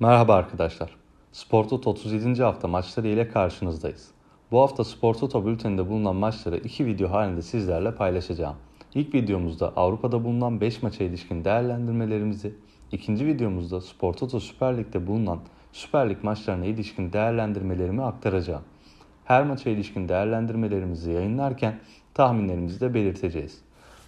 Merhaba arkadaşlar. Spor Toto 37. hafta maçları ile karşınızdayız. Bu hafta Spor Toto bülteninde bulunan maçları iki video halinde sizlerle paylaşacağım. İlk videomuzda Avrupa'da bulunan 5 maça ilişkin değerlendirmelerimizi, ikinci videomuzda Spor Toto Süper Lig'de bulunan Süper Lig maçlarına ilişkin değerlendirmelerimi aktaracağım. Her maça ilişkin değerlendirmelerimizi yayınlarken tahminlerimizi de belirteceğiz.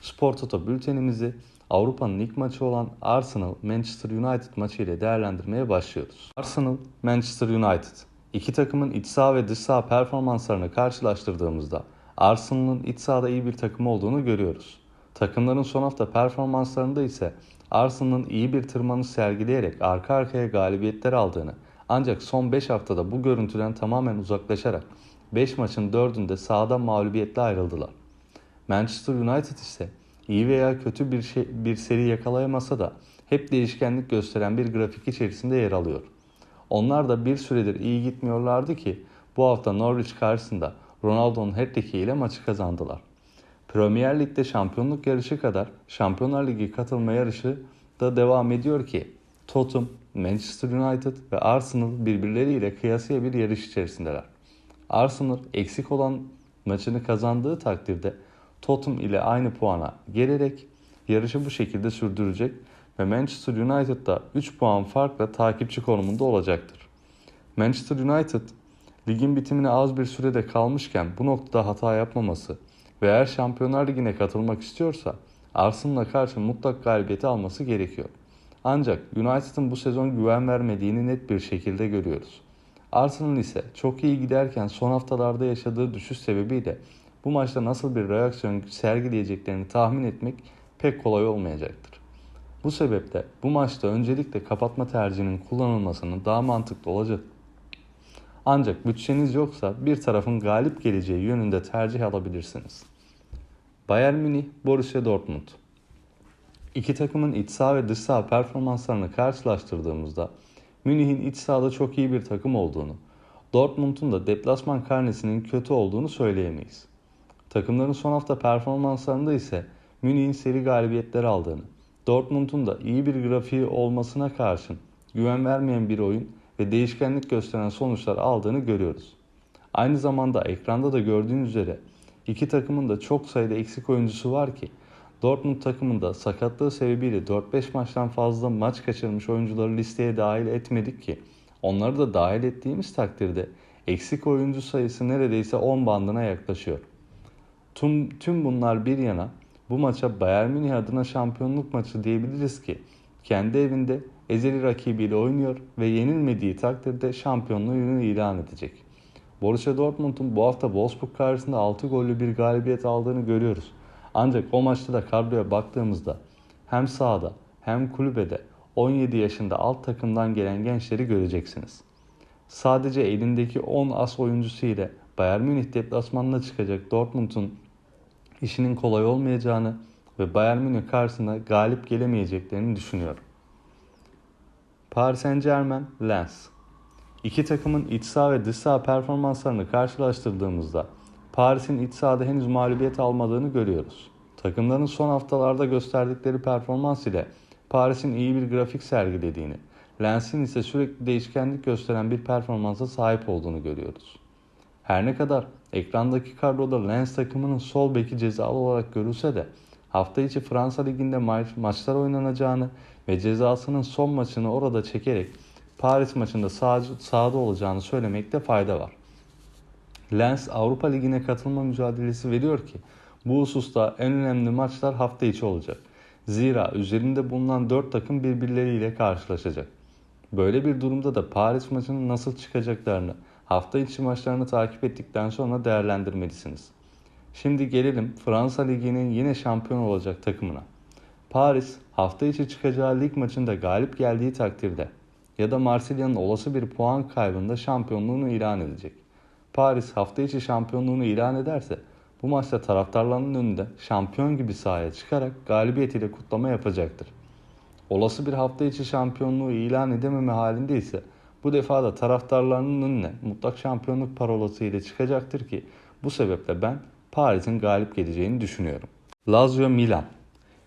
Spor Toto bültenimizi Avrupa'nın ilk maçı olan Arsenal Manchester United maçı ile değerlendirmeye başlıyoruz. Arsenal Manchester United İki takımın iç saha ve dış saha performanslarını karşılaştırdığımızda Arsenal'ın iç sahada iyi bir takım olduğunu görüyoruz. Takımların son hafta performanslarında ise Arsenal'ın iyi bir tırmanış sergileyerek arka arkaya galibiyetler aldığını ancak son 5 haftada bu görüntüden tamamen uzaklaşarak 5 maçın 4'ünde sahada mağlubiyetle ayrıldılar. Manchester United ise iyi veya kötü bir, şey, bir seri yakalayamasa da hep değişkenlik gösteren bir grafik içerisinde yer alıyor. Onlar da bir süredir iyi gitmiyorlardı ki bu hafta Norwich karşısında Ronaldo'nun hat ile maçı kazandılar. Premier Lig'de şampiyonluk yarışı kadar Şampiyonlar Ligi katılma yarışı da devam ediyor ki Tottenham, Manchester United ve Arsenal birbirleriyle kıyasıya bir yarış içerisindeler. Arsenal eksik olan maçını kazandığı takdirde Tottenham ile aynı puana gelerek yarışı bu şekilde sürdürecek ve Manchester United da 3 puan farkla takipçi konumunda olacaktır. Manchester United ligin bitimine az bir sürede kalmışken bu noktada hata yapmaması ve eğer Şampiyonlar Ligi'ne katılmak istiyorsa Arsenal'a karşı mutlak galibiyeti alması gerekiyor. Ancak United'ın bu sezon güven vermediğini net bir şekilde görüyoruz. Arsenal ise çok iyi giderken son haftalarda yaşadığı düşüş sebebiyle bu maçta nasıl bir reaksiyon sergileyeceklerini tahmin etmek pek kolay olmayacaktır. Bu sebeple bu maçta öncelikle kapatma tercihinin kullanılmasının daha mantıklı olacak. Ancak bütçeniz yoksa bir tarafın galip geleceği yönünde tercih alabilirsiniz. Bayern Münih, Borussia Dortmund. İki takımın iç saha ve dış saha performanslarını karşılaştırdığımızda Münih'in iç sahada çok iyi bir takım olduğunu, Dortmund'un da deplasman karnesinin kötü olduğunu söyleyemeyiz. Takımların son hafta performanslarında ise Münih'in seri galibiyetler aldığını, Dortmund'un da iyi bir grafiği olmasına karşın güven vermeyen bir oyun ve değişkenlik gösteren sonuçlar aldığını görüyoruz. Aynı zamanda ekranda da gördüğünüz üzere iki takımın da çok sayıda eksik oyuncusu var ki Dortmund takımında sakatlığı sebebiyle 4-5 maçtan fazla maç kaçırmış oyuncuları listeye dahil etmedik ki onları da dahil ettiğimiz takdirde eksik oyuncu sayısı neredeyse 10 bandına yaklaşıyor. Tüm, tüm bunlar bir yana bu maça Bayern Münih adına şampiyonluk maçı diyebiliriz ki kendi evinde ezeli rakibiyle oynuyor ve yenilmediği takdirde şampiyonluğunu ilan edecek. Borussia Dortmund'un bu hafta Wolfsburg karşısında 6 gollü bir galibiyet aldığını görüyoruz. Ancak o maçta da kadroya baktığımızda hem sahada hem kulübede 17 yaşında alt takımdan gelen gençleri göreceksiniz. Sadece elindeki 10 as oyuncusu ile Bayern Münih deplasmanına çıkacak Dortmund'un işinin kolay olmayacağını ve Bayern Münih karşısında galip gelemeyeceklerini düşünüyorum. Paris Saint Germain, Lens. İki takımın iç saha ve dış saha performanslarını karşılaştırdığımızda Paris'in iç sahada henüz mağlubiyet almadığını görüyoruz. Takımların son haftalarda gösterdikleri performans ile Paris'in iyi bir grafik sergilediğini, Lens'in ise sürekli değişkenlik gösteren bir performansa sahip olduğunu görüyoruz. Her ne kadar ekrandaki kadroda Lens takımının sol beki cezalı olarak görülse de hafta içi Fransa Ligi'nde ma- maçlar oynanacağını ve cezasının son maçını orada çekerek Paris maçında sağ- sahada olacağını söylemekte fayda var. Lens Avrupa Ligi'ne katılma mücadelesi veriyor ki bu hususta en önemli maçlar hafta içi olacak. Zira üzerinde bulunan 4 takım birbirleriyle karşılaşacak. Böyle bir durumda da Paris maçının nasıl çıkacaklarını hafta içi maçlarını takip ettikten sonra değerlendirmelisiniz. Şimdi gelelim Fransa Ligi'nin yine şampiyon olacak takımına. Paris hafta içi çıkacağı lig maçında galip geldiği takdirde ya da Marsilya'nın olası bir puan kaybında şampiyonluğunu ilan edecek. Paris hafta içi şampiyonluğunu ilan ederse bu maçta taraftarlarının önünde şampiyon gibi sahaya çıkarak galibiyetiyle kutlama yapacaktır. Olası bir hafta içi şampiyonluğu ilan edememe halinde ise bu defa da taraftarlarının önüne mutlak şampiyonluk parolası ile çıkacaktır ki bu sebeple ben Paris'in galip geleceğini düşünüyorum. Lazio Milan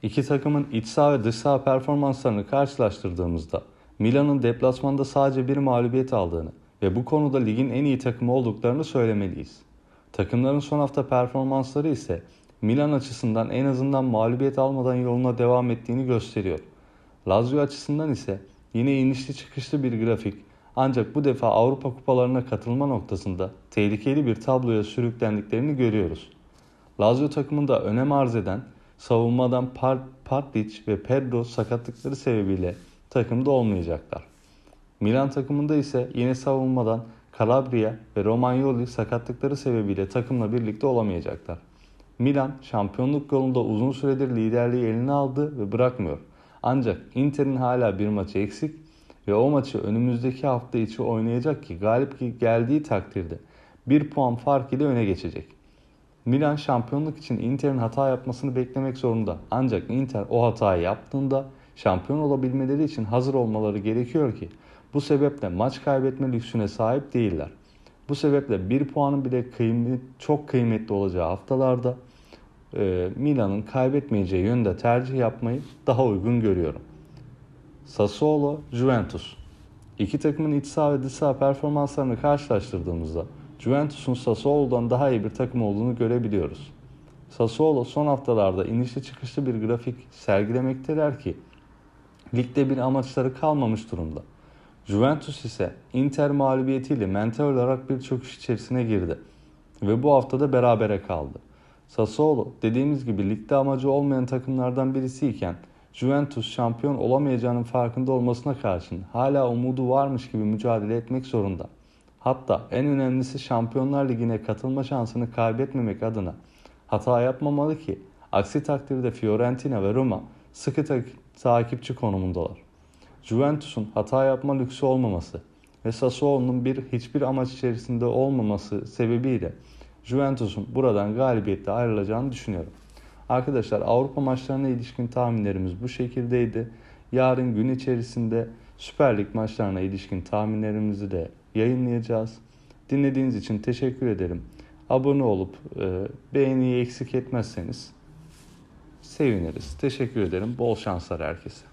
İki takımın iç saha ve dış saha performanslarını karşılaştırdığımızda Milan'ın deplasmanda sadece bir mağlubiyet aldığını ve bu konuda ligin en iyi takımı olduklarını söylemeliyiz. Takımların son hafta performansları ise Milan açısından en azından mağlubiyet almadan yoluna devam ettiğini gösteriyor. Lazio açısından ise yine inişli çıkışlı bir grafik ancak bu defa Avrupa kupalarına katılma noktasında tehlikeli bir tabloya sürüklendiklerini görüyoruz. Lazio takımında önem arz eden savunmadan Partic ve Pedro sakatlıkları sebebiyle takımda olmayacaklar. Milan takımında ise yine savunmadan Calabria ve Romagnoli sakatlıkları sebebiyle takımla birlikte olamayacaklar. Milan şampiyonluk yolunda uzun süredir liderliği eline aldı ve bırakmıyor. Ancak Inter'in hala bir maçı eksik ve o maçı önümüzdeki hafta içi oynayacak ki galip geldiği takdirde bir puan fark ile öne geçecek. Milan şampiyonluk için Inter'in hata yapmasını beklemek zorunda. Ancak Inter o hatayı yaptığında şampiyon olabilmeleri için hazır olmaları gerekiyor ki bu sebeple maç kaybetme lüksüne sahip değiller. Bu sebeple bir puanın bile kıymet, çok kıymetli olacağı haftalarda e, Milan'ın kaybetmeyeceği yönde tercih yapmayı daha uygun görüyorum. Sassuolo, Juventus. İki takımın iç saha ve dış saha performanslarını karşılaştırdığımızda Juventus'un Sassuolo'dan daha iyi bir takım olduğunu görebiliyoruz. Sassuolo son haftalarda inişli çıkışlı bir grafik sergilemekteler ki ligde bir amaçları kalmamış durumda. Juventus ise Inter mağlubiyetiyle mental olarak bir çöküş içerisine girdi ve bu haftada berabere kaldı. Sassuolo dediğimiz gibi ligde amacı olmayan takımlardan birisiyken Juventus şampiyon olamayacağının farkında olmasına karşın hala umudu varmış gibi mücadele etmek zorunda. Hatta en önemlisi Şampiyonlar Ligi'ne katılma şansını kaybetmemek adına hata yapmamalı ki aksi takdirde Fiorentina ve Roma sıkı ta- takipçi konumundalar. Juventus'un hata yapma lüksü olmaması ve Sassuolo'nun bir hiçbir amaç içerisinde olmaması sebebiyle Juventus'un buradan galibiyetle ayrılacağını düşünüyorum. Arkadaşlar Avrupa maçlarına ilişkin tahminlerimiz bu şekildeydi. Yarın gün içerisinde Süper Lig maçlarına ilişkin tahminlerimizi de yayınlayacağız. Dinlediğiniz için teşekkür ederim. Abone olup e, beğeniyi eksik etmezseniz seviniriz. Teşekkür ederim. Bol şanslar herkese.